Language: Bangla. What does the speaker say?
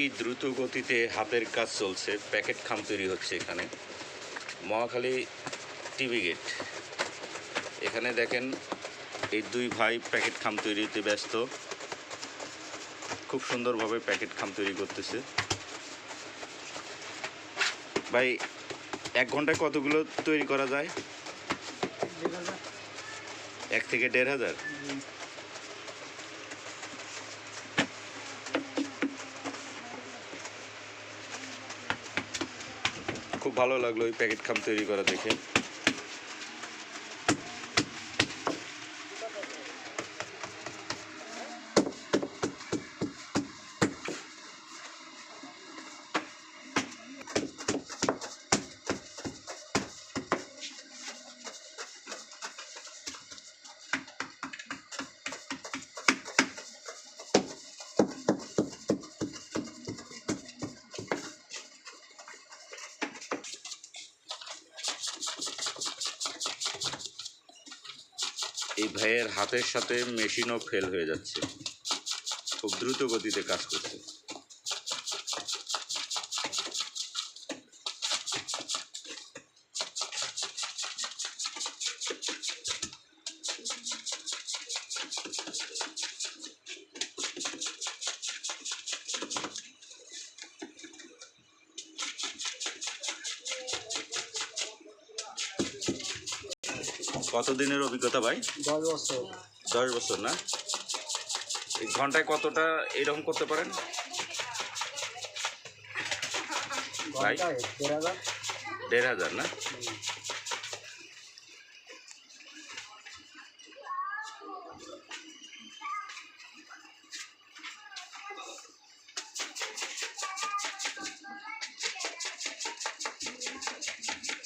কি দ্রুত গতিতে হাতের কাজ চলছে? প্যাকেট খাম তৈরি হচ্ছে এখানে। Mohakhali TV gate. এখানে দেখেন এই দুই ভাই প্যাকেট খাম তৈরিতে ব্যস্ত। খুব সুন্দরভাবে প্যাকেট খাম তৈরি করতেছে। ভাই এক ঘন্টায় কতগুলো তৈরি করা যায়? এক থেকে দেড় হাজার? খুব ভালো লাগল ওই প্যাকেট খাম তৈরি করা দেখে। এই ভাইয়ের হাতের সাথে মেশিনও ফেল হয়ে যাচ্ছে। খুব দ্রুত গতিতে কাজ করছে। কতদিনের অভিজ্ঞতা ভাই? দশ বছর। দশ বছর না? ঘন্টায় কতটা এরকম করতে পারেন? ভাই? দেড় হাজার। দেড় হাজার না।